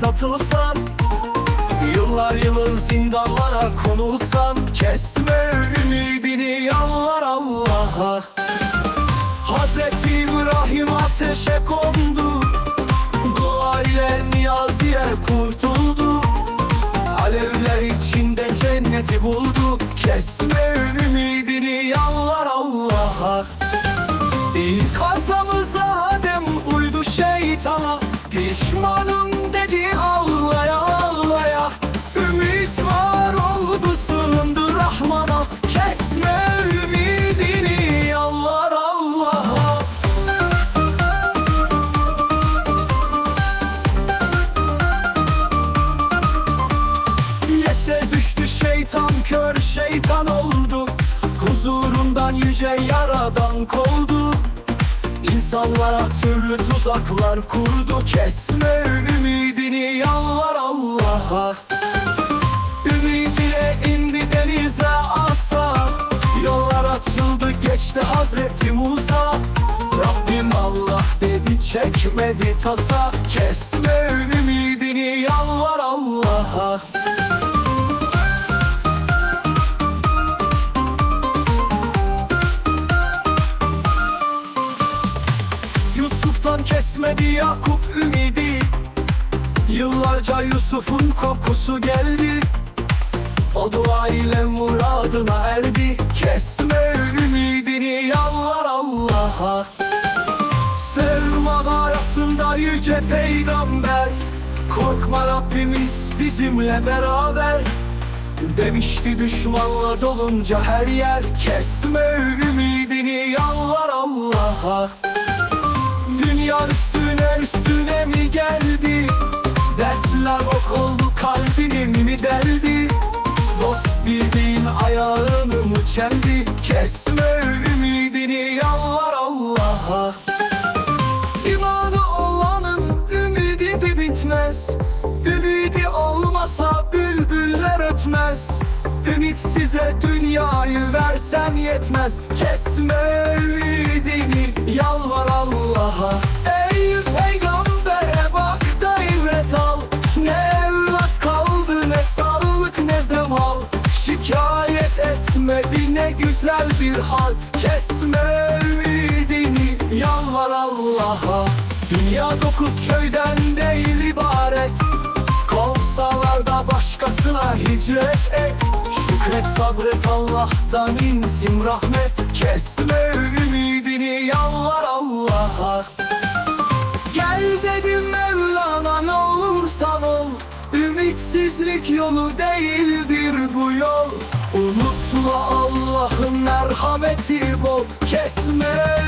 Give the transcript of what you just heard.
satılsan Yıllar yılı zindanlara konulsan Kesme ümidini yalvar Allah'a. Hazreti İbrahim ateşe kondu Dua ile Niyazi'ye kurtuldu. Alevler içinde cenneti buldu Kesme ümidini yalvar Allah'a. İlk atamıza Adem uydu şeytana Pişmanım şeytan kör şeytan oldu. Huzurundan yüce yaradan kovdu. İnsanlara türlü tuzaklar kurdu. Kesme ümidini yalvar Allah'a. Ümit ile indi denize asa. Yollar açıldı geçti Hazreti Musa. Rabbim Allah dedi çekmedi tasa. Kesme ümidini yalvar Allah'a kesmedi Yakup ümidi. Yıllarca Yusuf'un kokusu geldi. O dua ile muradına erdi. Kesme ümidini yalvar Allah'a. Sırma arasında yüce peygamber. Korkma Rabbimiz bizimle beraber. Demişti düşmanla dolunca her yer. Kesme ümidini yalvar Allah'a çeldi? Kesme ümidini yalvar Allah'a. İmanı olanın ümidi bir bitmez. Ümidi olmasa bülbüller ötmez. Ümit size dünyayı versen yetmez. Kesme ümidini ne güzel bir hal. Kesme ümidini yalvar Allah'a. Dünya dokuz köyden değil ibaret. Kovsalar da başkasına hicret et. Şükret sabret Allah'tan insin rahmet. Kesme ümidini yalvar Allah'a. Gel dedim Mevlana ne olursan ol. Ümitsizlik yolu değildir bu yol Unutma Allah'ın merhameti bol. Kesme